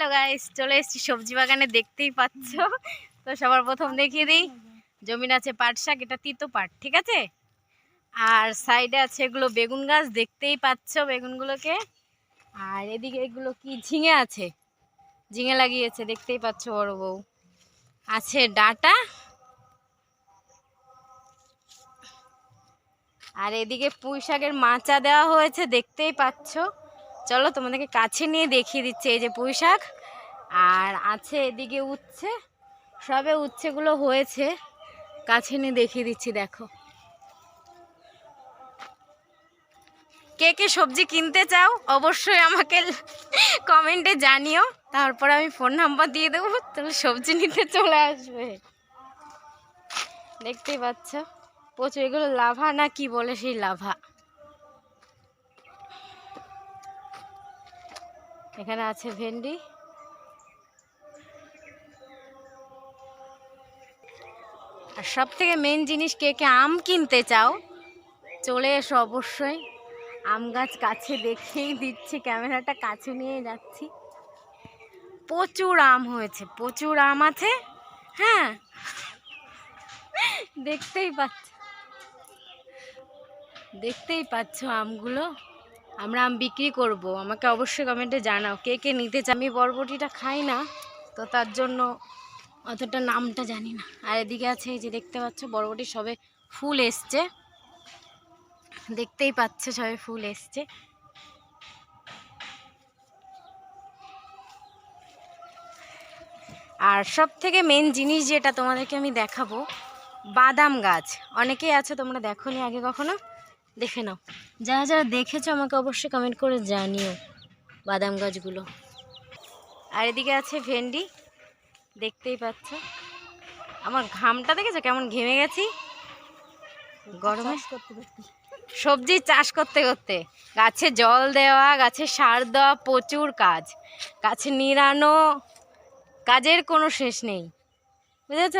Hello guys চলে এসেছি সবজি বাগানে, দেখতেই পাচ্ছ। তো সবার প্রথম দেখিয়ে দিই। জমিন আছে পাট শাক, এটা তিতো পাট, ঠিক আছে? আর সাইডে আছে এগুলো বেগুন গাছ, দেখতেই পাচ্ছ বেগুনগুলোকে। আর এদিকে এগুলো কি? ঝিঙে আছে। ঝিঙে লাগিয়েছে, দেখতেই পাচ্ছ বড় বউ। আছে ডাটা। আর এদিকে পুঁই শাকের মাচা দেওয়া হয়েছে, দেখতেই পাচ্ছ। চলো তোমাদেরকে কাছে নিয়ে দেখিয়ে দিচ্ছে এই যে পুঁই শাক। আর আছে এদিকে উচ্ছে। সবে উচ্ছেগুলো হয়েছে। কাছে নিয়ে দেখিয়ে দিচ্ছি, দেখো। কে কে সবজি কিনতে চাও, অবশ্যই আমাকে কমেন্টে জানিও। তারপর আমি ফোন নাম্বার দিয়ে দেবো, তাহলে সবজি নিতে চলে আসবে। দেখতেই পাচ্ছ? প্রচুর এগুলো লাভা না কি বলে সেই লাভা? এখানে আছে ভেন্ডি। আর সব থেকে মেন জিনিস, কে কে আম কিনতে চাও, চলে এসো অবশ্যই। আম গাছ কাছে দেখেই দিচ্ছি, ক্যামেরাটা কাছে নিয়ে যাচ্ছি। প্রচুর আম হয়েছে, প্রচুর আম আছে হ্যাঁ দেখতেই পাচ্ছ দেখতেই পাচ্ছ আমগুলো। আমরা আম বিক্রি করব। আমাকে অবশ্যই কমেন্টে জানাও, কে কে নিতে চাই আমি বরবটিটা খাই না, তো তার জন্য অতটা নামটা জানি না। আর এদিকে আছে এই যে দেখতে পাচ্ছ, বরবটি সবে ফুল এসছে। দেখতেই পাচ্ছ সবে ফুল এসছে। আর সব থেকে মেন জিনিস যেটা তোমাদেরকে আমি দেখাবো, বাদাম গাছ। অনেকেই আছে, তোমরা দেখোনি আগে কখনো? দেখে নাও। যারা যারা দেখেছ আমাকে অবশ্যই কমেন্ট করে জানিও বাদাম গাছগুলো। আর এদিকে আছে ভেন্ডি দেখতেই পাচ্ছ। আমার ঘামটা দেখেছ? কেমন ঘেমে গেছি? গরমে সবজি চাষ করতে করতে গাছে জল দেওয়া গাছে সার দেওয়া প্রচুর কাজ। গাছে নিড়ানো কাজের কোনো শেষ নেই। বুঝেছ?